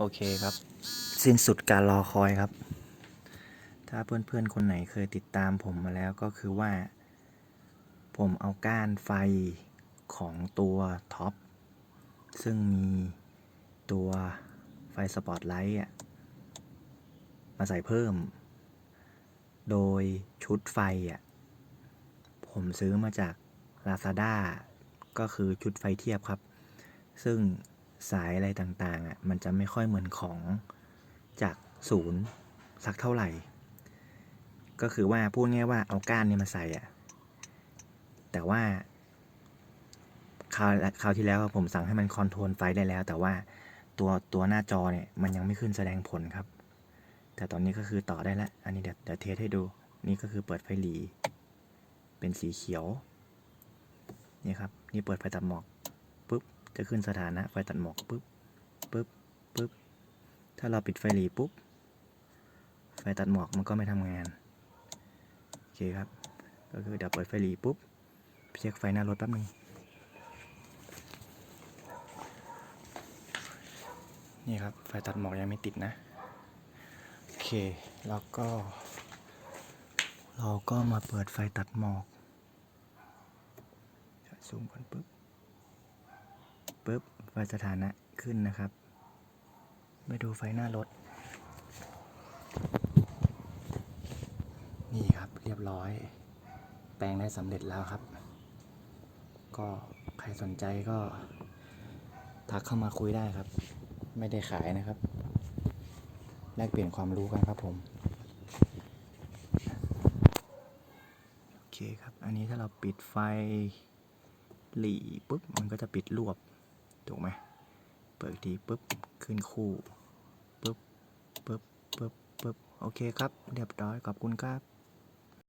โอเคครับ สิ้นสุดการรอคอยครับ ถ้าเพื่อนๆคนไหนเคยติดตามผมมาแล้วก็คือว่า ผมเอาก้านไฟของตัวท็อป ซึ่งมีตัวไฟสปอตไลท์มาใส่เพิ่ม โดยชุดไฟอะผมซื้อมาจาก Lazada ก็คือชุดไฟเทียบครับ ซึ่ง สายอะไรต่างๆอะมันจะไม่ค่อยเหมือนของจากศูนย์สักเท่าไหร่ ก็คือว่าพูดง่ายว่าเอาก้านเนี่ยมาใส่อะแต่ว่าคราวคราวที่แล้วผมสั่งให้มันคอนโทรลไฟได้แล้ว แต่ว่าตัวตัวหน้าจอเนี่ยมันยังไม่ขึ้นแสดงผลครับ แต่ตอนนี้ก็คือต่อได้แล้ว อันนี้เดี๋ยวเดี๋ยวเทสให้ดู นี่ก็คือเปิดไฟหลี เป็นสีเขียว นี่ครับ นี่เปิดไฟตัดหมอก จะขึ้นสถานะไฟตัดหมอกปุ๊บปุ๊บปุ๊บ ถ้าเราปิดไฟหลีปุ๊บ ไฟตัดหมอกมันก็ไม่ทำงาน โอเคครับ ก็คือเดี๋ยวเปิดไฟหลีปุ๊บเช็คไฟหน้ารถแป๊บนึง นี่ครับ ไฟตัดหมอกยังไม่ติดนะ โอเค แล้วก็ เราก็มาเปิดไฟตัดหมอกซูมก่อนปุ๊บ ปุ๊บไฟสถานะขึ้นนะครับ ไปดูไฟหน้ารถ นี่ครับเรียบร้อย แปลงได้สำเร็จแล้วครับ ก็ใครสนใจก็ทักเข้ามาคุยได้ครับ ไม่ได้ขายนะครับ แลกเปลี่ยนความรู้กันครับผม โอเคครับ อันนี้ถ้าเราปิดไฟหลีปุ๊บ มันก็จะปิดรวบ ถูกไหมเปิดทีปุ๊บขึ้นคู่ปุ๊บปุ๊บปุ๊บปุ๊บโอเคครับ เรียบร้อยขอบคุณครับ